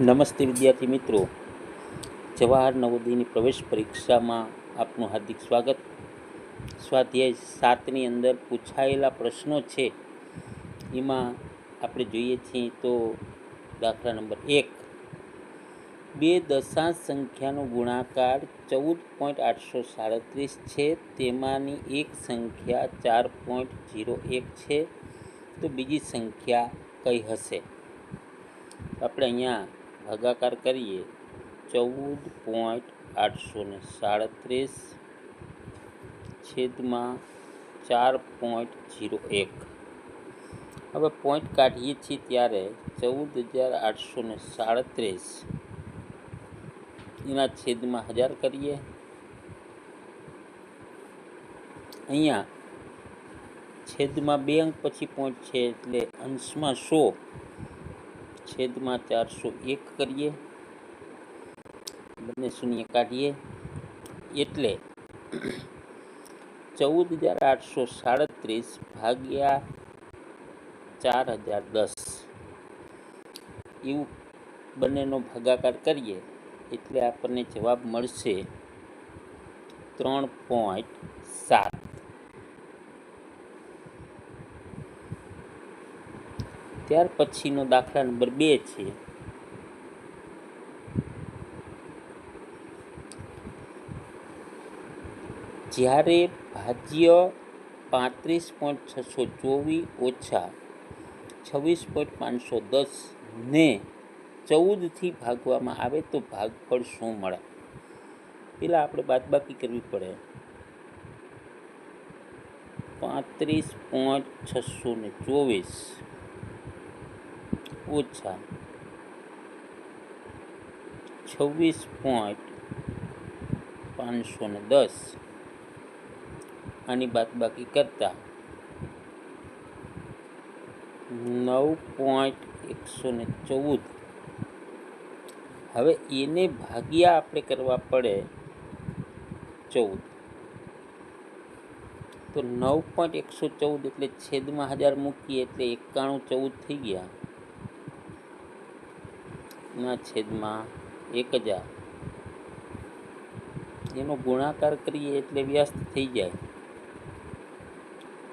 નમસ્તે વિદ્યાર્થી મિત્રો. જવાહર નવોદયની પ્રવેશ પરીક્ષામાં આપનું હાર્દિક સ્વાગત. સ્વાધ્યાય સાતની અંદર પૂછાયેલા પ્રશ્નો છે. એમાં આપણે જોઈએ છીએ તો દાખલા નંબર એક. બે દશાંશ સંખ્યાનો ગુણાકાર ચૌદ પોઈન્ટ આઠસો સાડત્રીસ છે. તેમાંની એક સંખ્યા ચાર પોઈન્ટ જીરો એક છે. તો બીજી સંખ્યા કઈ હશે? આપણે અહીંયા ભાગાકાર કરીએ ચૌદ પોઈન્ટ આઠસો ને સાડત્રીસ છેદમાં ચાર પોઈન્ટ જીરો એક. હવે પોઈન્ટ કાઢીએ છીએ ત્યારે ચૌદ હજાર આઠસો ને સાડત્રીસ. એના છેદમાં હજાર કરીએ. અહીંયા છેદમાં બે અંક પછી પોઈન્ટ છે એટલે અંશમાં સો. છેદમાં ચારસો એક કરીએ. બંને શૂન્ય કાઢીએ. એટલે ચૌદ હજાર આઠસો સાડત્રીસ ભાગ્યા ચાર હજાર દસ. એવું બંનેનો ભાગાકાર કરીએ એટલે આપણને જવાબ મળશે ત્રણ પોઈન્ટ સાત. ત્યાર પછીનો દાખલા નંબર બે છે. જ્યારે ભાજ્ય પાંત્રીસ પોઈન્ટ છસો ચોવીસ ઓછા છવ્વીસ પોઈન્ટ પાંચસો દસને ચૌદથી ભાગવામાં આવે તો ભાગફળ શું મળે? પેલા આપણે બાદબાકી કરવી પડે. પાંત્રીસ પોઈન્ટ છસો ને ચોવીસ. ઓછા. છવ્વીસ પોઈન્ટ પાંચસો ને દસ. આની બાદબાકી કરતા નવ પોઈન્ટ એકસો ને ચૌદ. હવે એને ભાગ્યા આપણે કરવા પડે ચૌદ. તો નવ પોઈન્ટ એકસો ચૌદ એટલે છેદમાં હજાર મૂકીએ એટલે એકાણું ચૌદ થઈ ગયા. ના છેદમાં એક હજાર એનો ગુણાકાર કરીએ એટલે વ્યસ્ત થઈ જાય.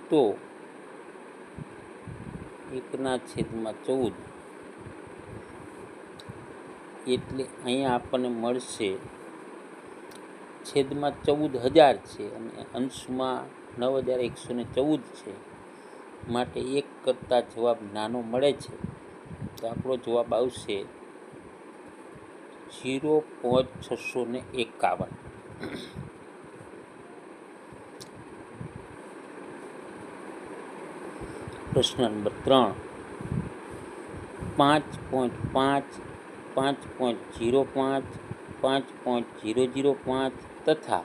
તો એકના છેદમાં ચૌદ. એટલે અહીંયા આપણને મળશે છેદમાં ચૌદ હજાર છે અને અંશમાં નવ હજાર એકસો ને ચૌદ છે. માટે એક કરતાં જવાબ નાનો મળે છે. તો આપણો જવાબ આવશે ઝીરો પોઈન્ટ છસો ને એકાવન. પ્રશ્ન નંબર ત્રણ. પાંચ પોઈન્ટ પાંચ પાંચ પોઈન્ટ જીરો પાંચ પાંચ પોઈન્ટ જીરો જીરો પાંચ તથા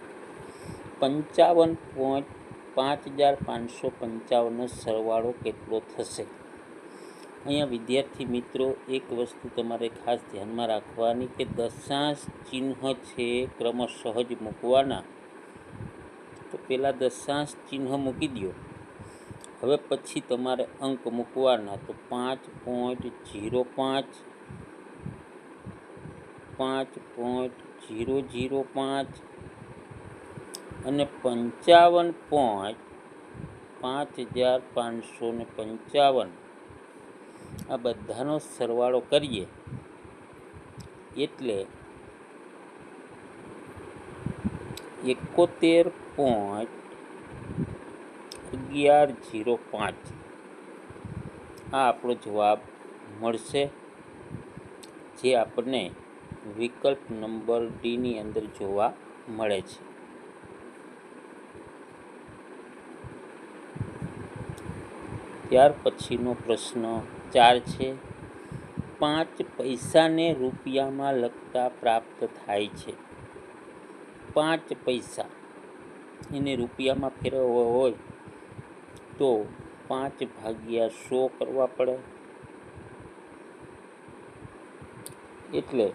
પંચાવન પોઈન્ટ પાંચ હજાર પાંચસો પંચાવનનો સરવાળો કેટલો થશે? અહીંયા વિદ્યાર્થી મિત્રો, એક વસ્તુ તમારે ખાસ ધ્યાનમાં રાખવાની કે દશાંશ ચિહ્ન છે ક્રમશઃ જ મૂકવાના. તો પહેલાં દશાંશ ચિહ્ન મૂકી દો હવે પછી તમારે અંક મૂકવાના. તો પાંચ પોઈન્ટ જીરો પાંચ પાંચ પોઈન્ટ જીરો જીરો પાંચ અને પંચાવન પોઈન્ટ પાંચ હજાર પાંચસો ને પંચાવન. આ બધાનો સરવાળો કરીએ. એટલે એકોતેર પોઈન્ટ અગિયાર જીરો પાંચ. આ આપણો જવાબ મળશે. જે આપણને વિકલ્પ નંબર ડીની અંદર જોવા મળે છે. ત્યાર પછીનો પ્રશ્ન ચાર છે. પાંચ પૈસાને રૂપિયામાં લખતા પ્રાપ્ત થાય છે. પાંચ પૈસા. એને રૂપિયામાં ફેરવવો હોય તો પાંચ ભાગ્યા સો કરવા પડે. એટલે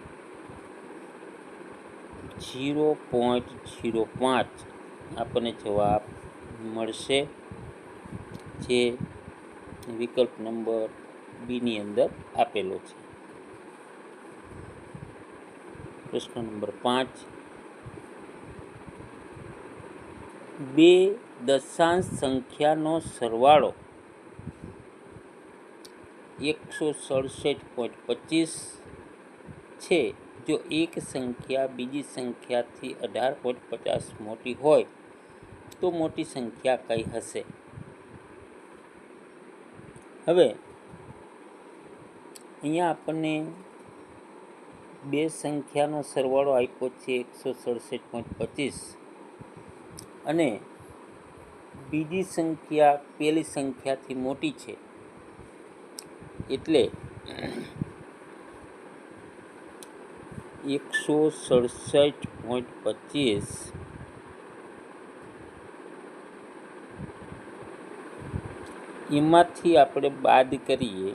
જીરો પોઈન્ટ જીરો પાંચ આપણને જવાબ મળશે. જે વિકલ્પ નંબર બીની અંદર આપેલો છે. પ્રશ્ન નંબર પાંચ. બે દશાંશ સંખ્યાનો સરવાળો એકસો સડસઠ પોઈન્ટ પચીસ છે, જો એક સંખ્યા બીજી સંખ્યાથી અઢાર પોઈન્ટ પચાસ મોટી હોય, તો મોટી સંખ્યા કઈ હશે? હવે અહીંયા આપણને બે સંખ્યાનો સરવાળો આપ્યો છે એકસો સડસઠ પોઈન્ટ પચીસ. અને બીજી સંખ્યા પેલી સંખ્યાથી મોટી છે. એટલે એકસો સડસઠ પોઈન્ટ પચીસ એમાંથી આપણે બાદ કરીએ.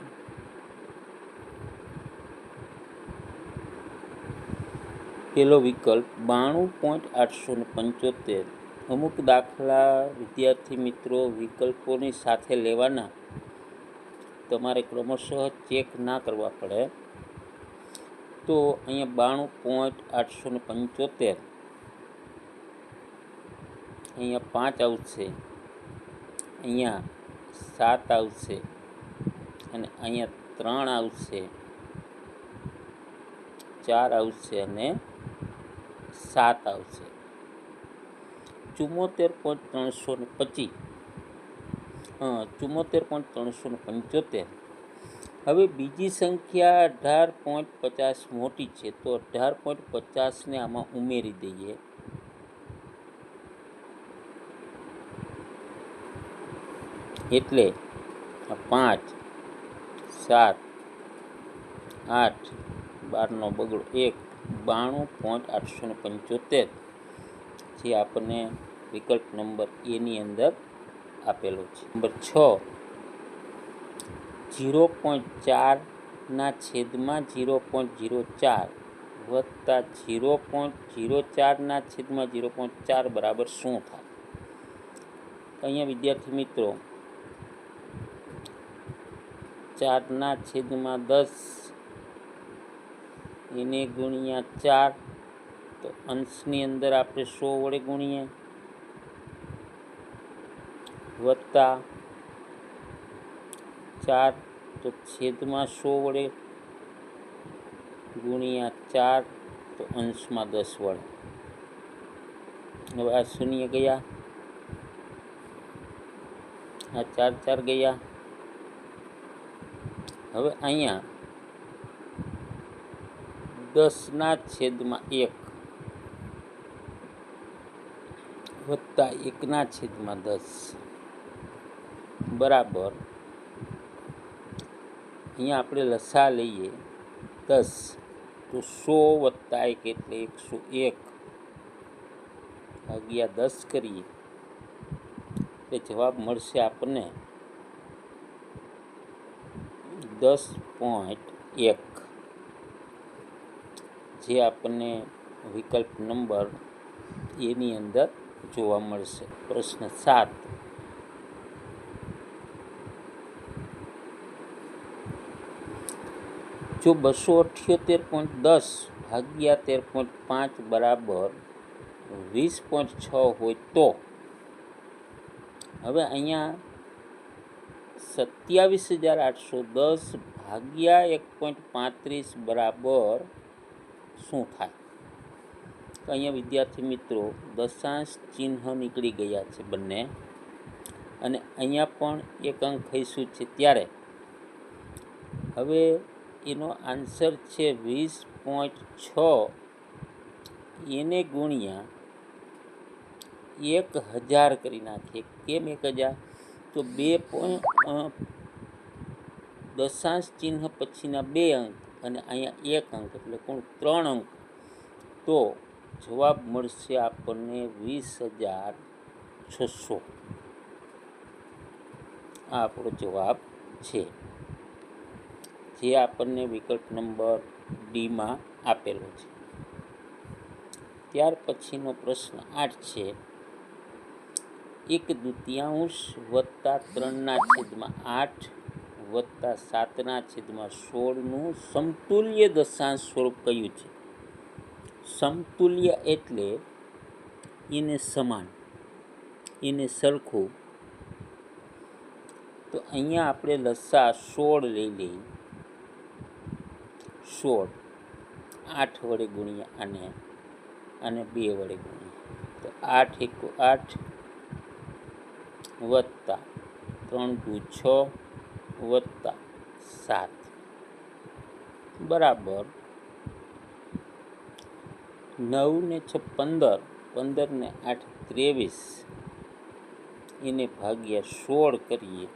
પેલો વિકલ્પ બાણું પોઈન્ટ આઠસો ને પંચોતેર. અમુક દાખલા વિદ્યાર્થી મિત્રો વિકલ્પોની સાથે લેવાના. તમારે ક્રમશઃ ચેક ના કરવા પડે. તો અહીંયા બાણું પોઈન્ટ આઠસો ને પંચોતેર. અહીંયા પાંચ આવશે. અહીંયા સાત આવશે. અને અહીંયા ત્રણ આવશે. ચાર આવશે અને સાત આવશે. ચુમ્મોતેર પોઈન્ટ ત્રણસો ને પચીસ. ચુમ્મોતેર પોઈન્ટ ત્રણસો ને પંચોતેર. હવે બીજી સંખ્યા અઢાર પોઈન્ટ પચાસ મોટી છે, તો અઢાર પોઈન્ટ પચાસને આમાં ઉમેરી દઈએ. એટલે પાંચ, સાત, આઠ, બારનો બગડો એક બાણું પોઈન્ટ આઠસો ને પંચોતેર જે આપણને વિકલ્પ નંબર એની અંદર આપેલો છે. નંબર છ, જીરો પોઈન્ટ ચારના છેદમાં જીરો પોઈન્ટ જીરો ચાર વત્તા જીરો પોઈન્ટ જીરો ચારના છેદમાં જીરો પોઈન્ટ ચાર બરાબર શું થાય? અહીંયા વિદ્યાર્થી મિત્રો, ચારના છેદમાં દસ એને ગુણ્યા ચાર. તો અંશની અંદર આપણે સો વડે ગુણીએ. વત્તા ચાર. તો છેદમાં સો વડે ગુણ્યા ચાર. તો અંશમાં દસ વડે. હવે આ શૂન્ય ગયા. આ ચાર ચાર ગયા. હવે અહીંયા દસના છેદમાં એક વત્તા એકના છેદમાં દસ બરાબર અહીંયા આપણે લસા લઈએ દસ તો સો વત્તા એક એટલે એકસો એક ભાગ્યા દસ કરીએ એટલે જવાબ મળશે આપણને દસ પોઈન્ટ એક જે આપણને વિકલ્પ નંબર એની અંદર જોવા મળશે. પ્રશ્ન સાત. જો બસો અઠ્યોતેર પોઈન્ટ દસ ભાગ્યા તેર પોઈન્ટ પાંચ બરાબર વીસ પોઈન્ટ છ હોય તો? હવે અહીંયા સત્યાવીસ હજાર આઠસો દસ ભાગ્યા એક પોઈન્ટ પાંત્રીસ બરાબર શું થાય? તો અહીંયા વિદ્યાર્થી મિત્રો, દશાંશ ચિહ્ન નીકળી ગયા છે બંને. અને અહીંયા પણ એક અંક કહીશું છે ત્યારે. હવે એનો આન્સર છે વીસ પોઈન્ટ છ. એને ગુણ્યા એક હજાર કરી નાખીએ. કેમ એક હજાર? તો બે પોઈન્ટ દશાંશ ચિહ્ન પછીના બે અંક. અને અહીંયા એક અંક એટલે કુલ ત્રણ અંક. તો જવાબ મળશે આપણને વીસ હજાર છસો. આ આપણો જવાબ છે. જે આપણને વિકલ્પ નંબર ડીમાં આપેલો છે. ત્યાર પછીનો પ્રશ્ન આઠ છે. એક દ્વિતીયાંશ વત્તા ત્રણના છેદમાં આઠ વત્તા સાતના છેદમાં સોળનું સમતુલ્ય દશાંશ સ્વરૂપ કયું છે? સમતુલ્ય એટલે એને સમાન, એને સરખું. તો અહીંયા આપણે લસા સોળ લઈ લઈએ. સોળ. આઠ વડે ગુણ્યા આને અને બે વડે ગુણ્યા. તો આઠ એક આઠ વત્તા ત્રણ દુ છ. વત્તા સાત. બરાબર. નવ ને છ પંદર પંદર ને આઠ ત્રેવીસ. એને ભાગ્યા સોળ કરીએ.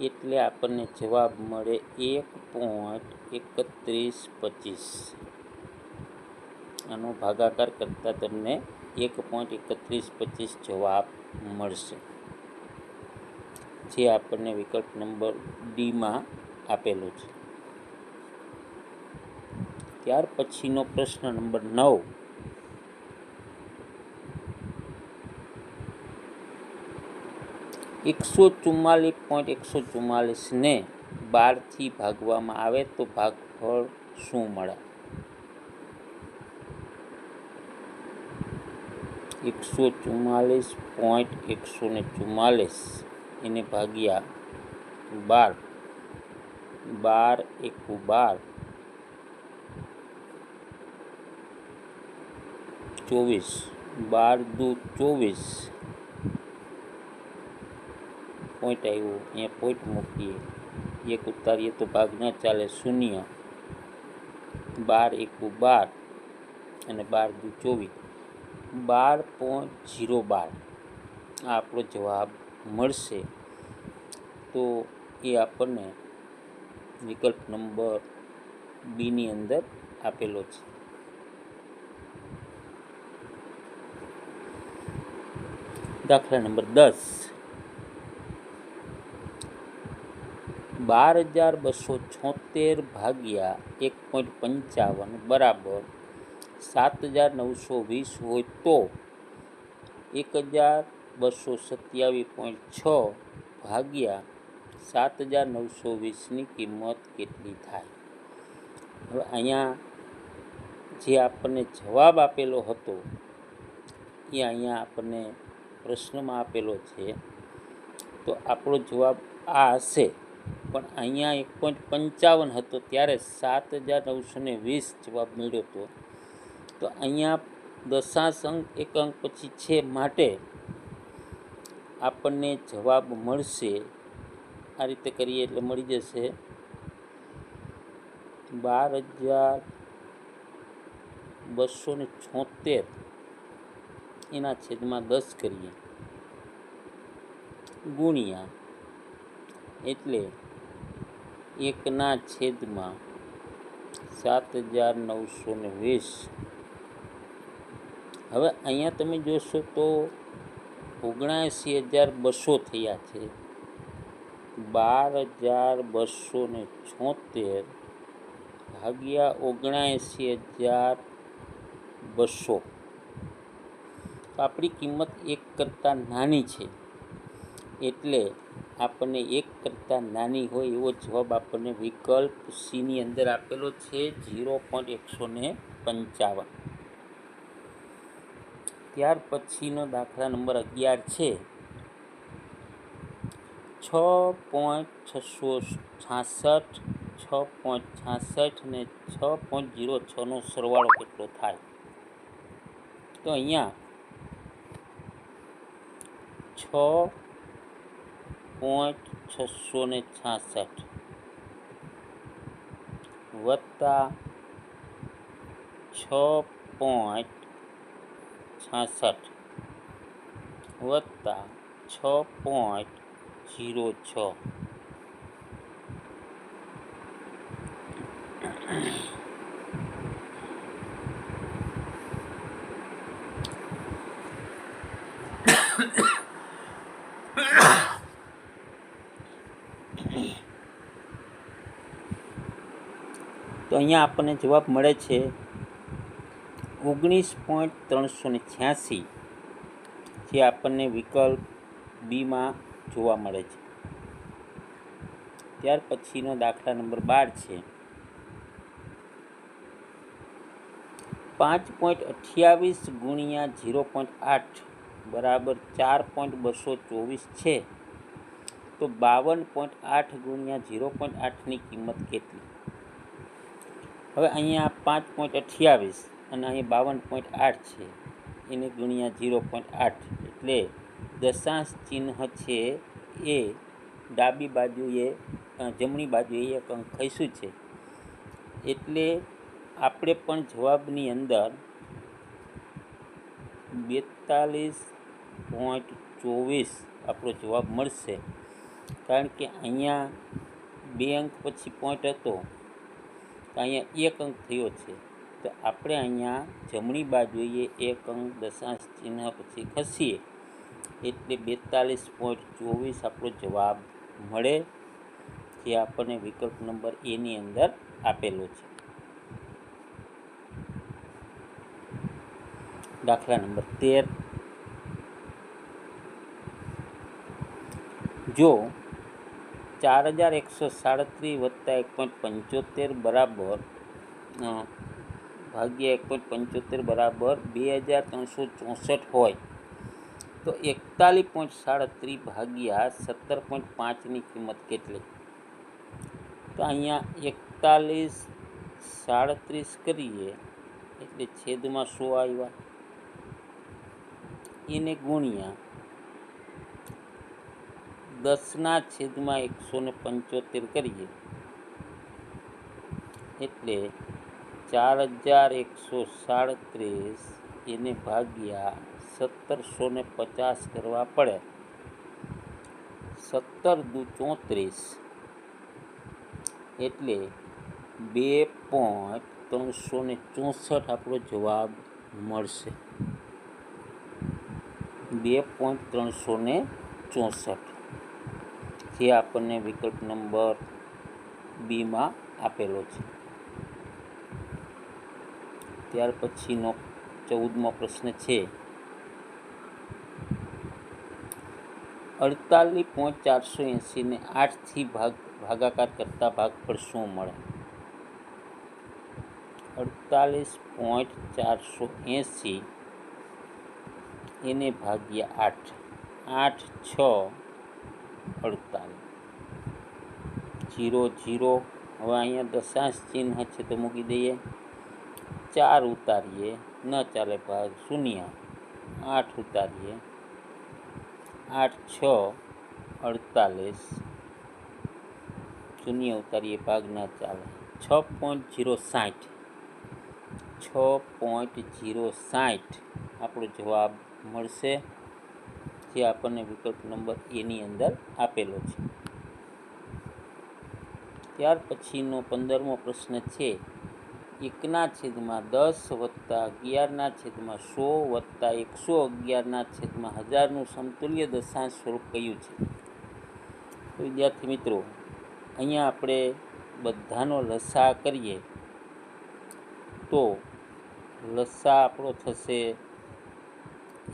એટલે આપણને જવાબ મળે એક પોઈન્ટ એકત્રીસ પચીસ. આનો ભાગાકાર કરતાં તમને એક પોઈન્ટ એકત્રીસ પચીસ જવાબ મળશે. જે આપણને વિકલ્પ નંબર ડીમાં આપેલો છે. ત્યાર પછીનો પ્રશ્ન નંબર નવ. એકસો ચુમ્માલીસ પોઈન્ટ એકસો ચુમ્માલીસને બારથી ભાગવામાં આવે તો ભાગફળ શું મળે? એકસો ચુમ્માલીસ પોઈન્ટ એકસો ને ચુમ્માલીસ એને ભાગ્યા બાર. બાર એકુ બાર. ચોવીસ. બાર દુ ચોવીસ. પોઈન્ટ આવ્યો અહીંયા પોઈન્ટ મૂકીએ. એક ઉતારીએ તો ભાગ ન ચાલે, શૂન્ય. બાર એકુ બાર અને બાર દુ ચોવીસ. બાર પોઈન્ટ જીરો બાર. આ આપણો જવાબ મળશે, તો એ આપણને વિકલ્પ નંબર બીની અંદર આપેલો છે. દાખલા નંબર દસ. બાર હજાર બસો છોતેર ભાગ્યા એક પોઈન્ટ પંચાવન બરાબર સાત હજાર નવસો વીસ હોય તો એક હજાર બસો સત્યાવીસ પોઈન્ટ છ ભાગ્યા સાત હજાર નવસો વીસની કિંમત કેટલી થાય? હવે અહીંયા જે આપણને જવાબ આપેલો હતો, એ અહીંયા આપણને પ્રશ્નમાં આપેલો છે. તો આપણો જવાબ આ હશે. પણ અહીંયા એક પોઈન્ટ પંચાવન હતો, ત્યારે સાત હજાર નવસો ને વીસ જવાબ મળ્યો હતો તો અહીંયા દશાંશ અંક, એક અંક પછી છે માટે આપણને જવાબ મળશે. આ રીતે કરીએ એટલે મળી જશે. બાર હજાર બસો ને છોતેર. એના છેદમાં દસ કરીએ. ગુણ્યા એટલે એકના છેદમાં સાત હજાર નવસો ને વીસ. હવે અહીંયા તમે જોશો તો ઓગણાએંસી હજાર બસો થયા છે. બાર હજાર બસો ને છોતેર ભાગ્યા ઓગણાએંસી હજાર બસો. તો આપણી કિંમત એક કરતાં નાની છે. એટલે આપણને એક કરતાં નાની હોય એવો જવાબ આપણને વિકલ્પ સીની અંદર આપેલો છે, ઝીરો પોઈન્ટ એકસો ને પંચાવન. ત્યાર પછીનો દાખલા નંબર અગિયાર છે. છ પોઈન્ટ છસો છાસઠ, છ પોઈન્ટ છાસઠ ને છ પોઈન્ટ જીરો છનો સરવાળો કેટલો થાય? તો અહીંયા છ પોઈન્ટ છસો ને છાસઠ વત્તા છ પોઈન્ટ છાસઠ વત્તા છ પોઈન્ટ જીરો છ. તો અહીંયા આપણને જવાબ મળે છે ઓગણીસ પોઈન્ટ ત્રણસો ને છ્યાસી જે આપણને વિકલ્પ બીમાં જોવા મળે છે. ત્યાર પછીનો દાખલા નંબર બાર છે. પાંચ પોઈન્ટ અઠ્યાવીસ ગુણ્યા ઝીરો પોઈન્ટ આઠ બરાબર ચાર પોઈન્ટ બસો ચોવીસ છે. તો બાવન પોઈન્ટ આઠ ગુણ્યા ઝીરો પોઈન્ટ આઠની કિંમત કેટલી? હવે અહીંયા પાંચ પોઈન્ટ અઠ્યાવીસ અને અહીંયા બાવન પોઈન્ટ આઠ છે. એને ગુણ્યા ઝીરો પોઈન્ટ આઠ એટલે દશાંશ ચિહ્ન છે એ ડાબી બાજુએ જમણી બાજુએ એક અંક ખસ્યું છે. એટલે આપણે પણ જવાબની અંદર બેતાલીસ પોઈન્ટ ચોવીસ આપણો જવાબ મળશે. કારણ કે અહીંયા બે અંક પછી પોઈન્ટ હતો. અહીંયા એક અંક થયો છે. તો આપણે અહીંયા જમણી બાજુએ એક અંક દશાંશ ચિહ્ન પછી ખસીએ, એટલે બેતાલીસ પોઈન્ટ ચોવીસ આપણો જવાબ મળે, જે આપણને વિકલ્પ નંબર એની અંદર આપેલો છે. દાખલા નંબર તેર. જો ચાર હજાર એકસો સાડત્રીસ વત્તા એક પોઈન્ટ પંચોતેર બરાબર ભાગ્યા એક પોઈન્ટ પંચોતેર બરાબર બે હજાર ત્રણસો ચોસઠ હોય. તો એકતાલીસ પોઈન્ટ સાડત્રીસ ભાગ્યા સત્તર પોઈન્ટ પાંચની કિંમત કેટલી? તો અહીંયા એકતાલીસ સાડત્રીસ કરીએ, એટલે છેદમાં સો આવ્યા. એને ગુણ્યા દસના છેદમાં એકસો ને પંચોતેર કરીએ. એટલે ચાર હજાર એકસો સાડત્રીસ એને ભાગ્યા સત્તરસો ને પચાસ કરવા પડે. સત્તર દુ ચોત્રીસ એટલે બે પોઈન્ટ ત્રણસો ને ચોસઠ આપણો જવાબ મળશે. બે પોઈન્ટ ત્રણસો ને ચોસઠ જે આપણને વિકલ્પ નંબર બીમાં આપેલો છે. ત્યાર પછીનો ચૌદમો પ્રશ્ન છે. અડતાલીસ પોઈન્ટ ચારસો એંસીને આઠથી ભાગ, ભાગાકાર કરતા ભાગ પર શું મળે? અડતાલીસ પોઈન્ટ ચારસો એંસી એને ભાગ્યા આઠ. આઠ, છ, અડતાલીસ. Zero zero. હવે અહીંયા દશાંશ ચિહ્ન છે તો મૂકી દઈએ. ચાર ઉતારીએ, ન ચાલે ભાગ શૂન્ય, આઠ ઉતારીએ, આઠ, છ, અડતાલીસ, શૂન્ય ઉતારીએ, ભાગ ન ચાલે. છ પોઈન્ટ જીરો સાઠ. છ પોઈન્ટ જીરો સાઠ આપણો જવાબ મળશે જે આપણને વિકલ્પ નંબર એની અંદર આપેલો છે. ત્યાર પછીનો પંદરમો પ્રશ્ન છે એકના છેદમાં દસ વત્તા અગિયારના છેદમાં સો વત્તા એકસો અગિયારના છેદમાં હજારનું સમતુલ્ય દશાંશ સ્વરૂપ કયું છે. તો વિદ્યાર્થી મિત્રો, અહીંયા આપણે બધાનો લસા કરીએ. તો લસા આપણો થશે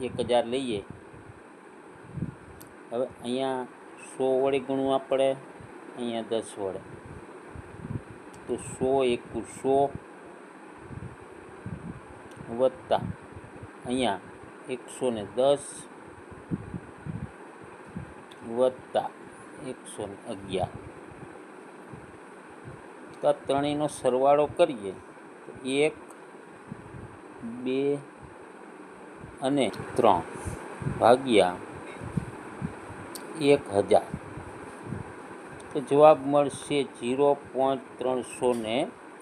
એક હજાર લઈએ. હવે અહીંયા સો વડે ગુણવા પડે અહીંયા દસ વડે. તો સો એકુ સો વત્તા અહીંયા એકસો ને દસ વત્તા એકસો ને અગિયાર. તો આ ત્રણેયનો સરવાળો કરીએ તો એક, બે અને ત્રણ ભાગ્યા એક હજાર. તો જવાબ મળશે જીરો પોઈન્ટ ત્રણસો ને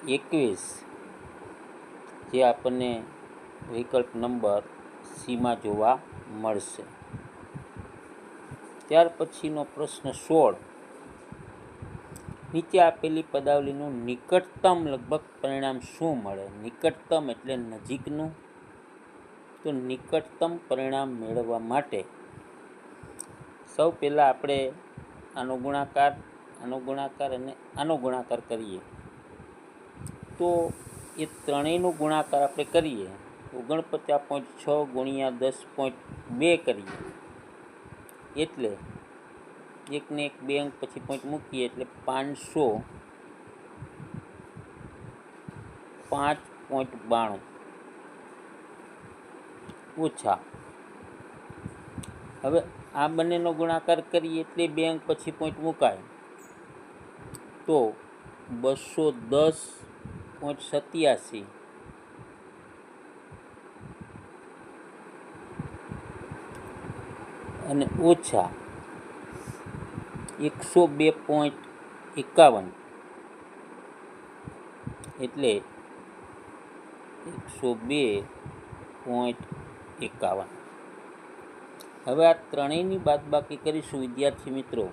એકવીસ. જે આપણને વિકલ્પ નંબર સીમાં જોવા મળશે. ત્યાર પછીનો પ્રશ્ન સોળ. નીચે આપેલી પદાવલીનું નિકટતમ લગભગ પરિણામ શું મળે? નિકટતમ એટલે નજીકનું? તો નિકટતમ પરિણામ મેળવવા માટે સૌ પહેલાં આપણે આનો ગુણાકાર આનો ગુણાકાર અને આનો ગુણાકાર કરીએ. તો એ ત્રણેયનો ગુણાકાર આપણે કરીએ. ઓગણપચાસ પોઈન્ટ છ ગુણ્યા દસ પોઈન્ટ બે કરીએ. એટલે એકને એક બે અંક પછી પોઈન્ટ મૂકીએ એટલે પાંચસો પાંચ પોઈન્ટ બાણું ઓછા. હવે આ બંનેનો ગુણાકાર કરીએ એટલે બે અંક પછી પોઈન્ટ મુકાય. તો બસો દસ પોઈન્ટ સત્યાસી. અને ઓછા એકસો બે પોઈન્ટ એકાવન. એટલે એકસો બે પોઈન્ટ એકાવન. હવે આ ત્રણેયની બાદબાકી કરીશું, વિદ્યાર્થી મિત્રો.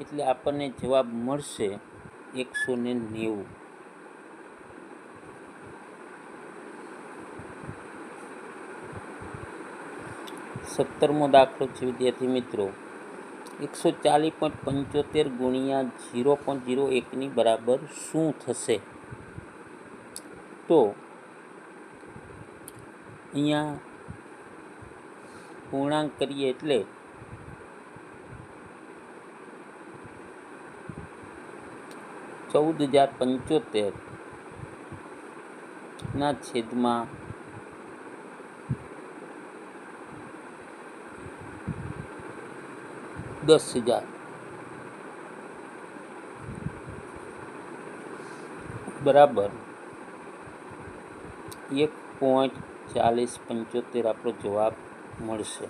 એટલે આપણને જવાબ મળશે એકસો ને નેવું. સત્તરમો દાખલો છે, વિદ્યાર્થી મિત્રો. એકસો ચાલીસ પોઈન્ટ પંચોતેર ગુણ્યા ઝીરો પોઈન્ટ ઝીરો એકની બરાબર શું થશે? તો અહીંયા પૂર્ણાંક કરીએ એટલે ચૌદ હજાર પંચોતેર ના છેદમાં દસ હજાર બરાબર એક પોઈન્ટ ચાલીસ પંચોતેર આપણો જવાબ મળશે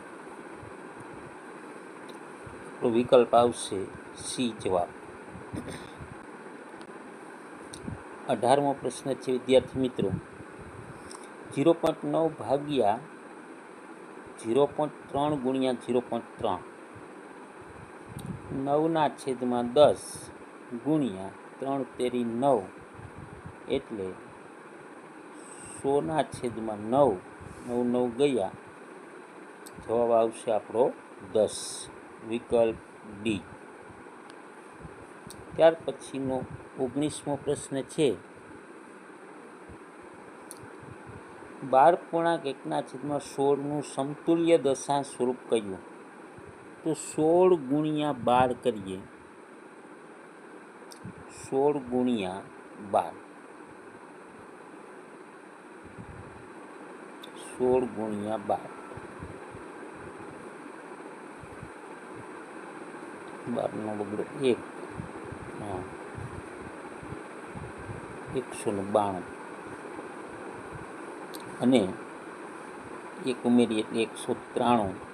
આપણો વિકલ્પ આવશે સી જવાબ અઢારમો પ્રશ્ન છે વિદ્યાર્થી મિત્રો ઝીરો પોઈન્ટ નવ ભાગ્યા ઝીરો પોઈન્ટ ત્રણ ગુણ્યા ઝીરો પોઈન્ટ ત્રણ નવના છેદમાં દસ ગુણ્યા ત્રણ તેરી નવ એટલે સોના છેદમાં નવ નવ નવ ગયા. જવાબ આવશે આપણો દસ, વિકલ્પ ડી. ત્યાર પછીનો ઓગણીસમો પ્રશ્ન છે. બાર પૂર્ણાંક એકના છેદમાં સોળનું સમતુલ્ય દશાંશ સ્વરૂપ કયું? તો સોળ ગુણ્યા બાર કરીએ. સોળ ગુણ્યા બાર. સોળ ગુણ્યા બાર. બારનો બગડો એક. એકસો ને બાણું. અને એક ઉમેરીએ એટલે એકસો ત્રાણું.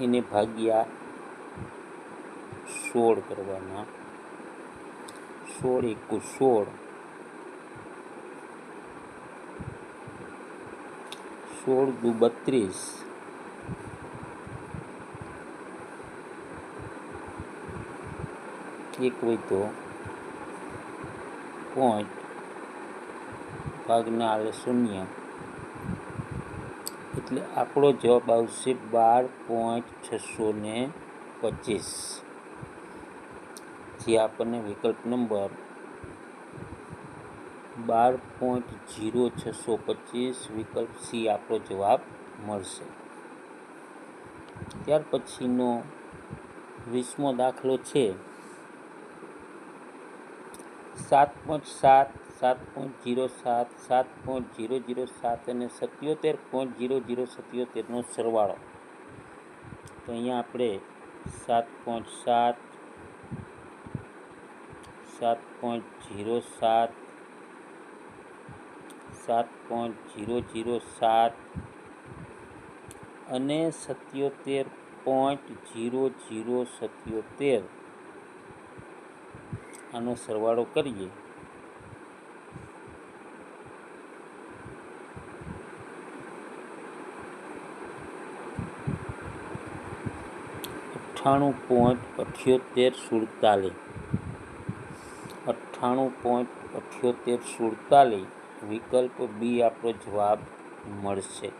એને ભાગ્યા સોળ કરવાના. સોળ એકુ સોળ. સોળ દુ બત્રીસ. એક હોય તો પોઈન્ટ ભાગના આવે શૂન્ય. એટલે આપણો જવાબ આવશે બાર પોઈન્ટ છસો ને પચીસ. જે આપણને વિકલ્પ નંબર બાર પોઈન્ટ જીરો છસો પચીસ વિકલ્પ સી આપણો જવાબ મળશે. ત્યાર પછીનો વીસમો દાખલો છે. સાત પોઈન્ટ સાત સાત પોઈન્ટ જીરો સાત સાત પોઈન્ટ જીરો જીરો સાત અને સત્યોતેર પોઈન્ટ જીરો જીરો સત્યોતેરનો સરવાળો. તો અહીંયા આપણે સાત પોઈન્ટ સાત સાત પોઈન્ટ જીરો સાત સાત પોઈન્ટ જીરો જીરો સાત અને સત્યોતેર પોઈન્ટ જીરો જીરો સત્યોતેર. આનો સરવાળો કરીએ. અઠ્ઠાણું પોઈન્ટ અઠ્યોતેર સુડતાલીસ. અઠ્ઠાણું પોઈન્ટ અઠ્યોતેર સુડતાલીસ વિકલ્પ બી આપણો જવાબ મળશે.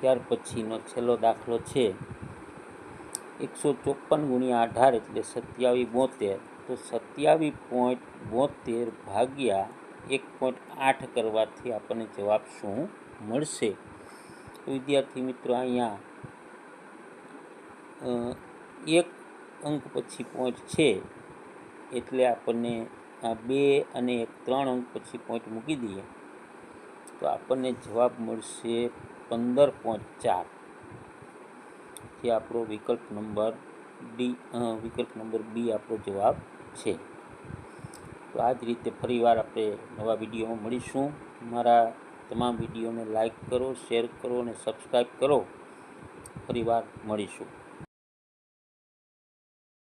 ત્યાર પછીનો છેલ્લો દાખલો છે. એકસો ચોપન ગુણ્યા અઢાર એટલે સત્યાવીસ બોતેર. તો સત્યાવીસ પોઈન્ટ બોતેર ભાગ્યા એક પોઈન્ટ આઠ કરવાથી આપણને જવાબ શું મળશે? વિદ્યાર્થી મિત્રો અહીંયા એક અંક પછી પોઈન્ટ છે એટલે આપણને આ બે અને એક ત્રણ અંક પછી પોઈન્ટ મૂકી દઈએ. તો આપણને જવાબ મળશે પંદર પોઈન્ટ ચાર. જે આપણો વિકલ્પ નંબર ડી વિકલ્પ નંબર બી આપણો જવાબ છે. તો આ જ રીતે ફરીવાર આપણે નવા વિડીયોમાં મળીશું. મારા તમામ વિડીયોને લાઈક કરો, શેર કરો અને સબસ્ક્રાઈબ કરો. ફરીવાર મળીશું.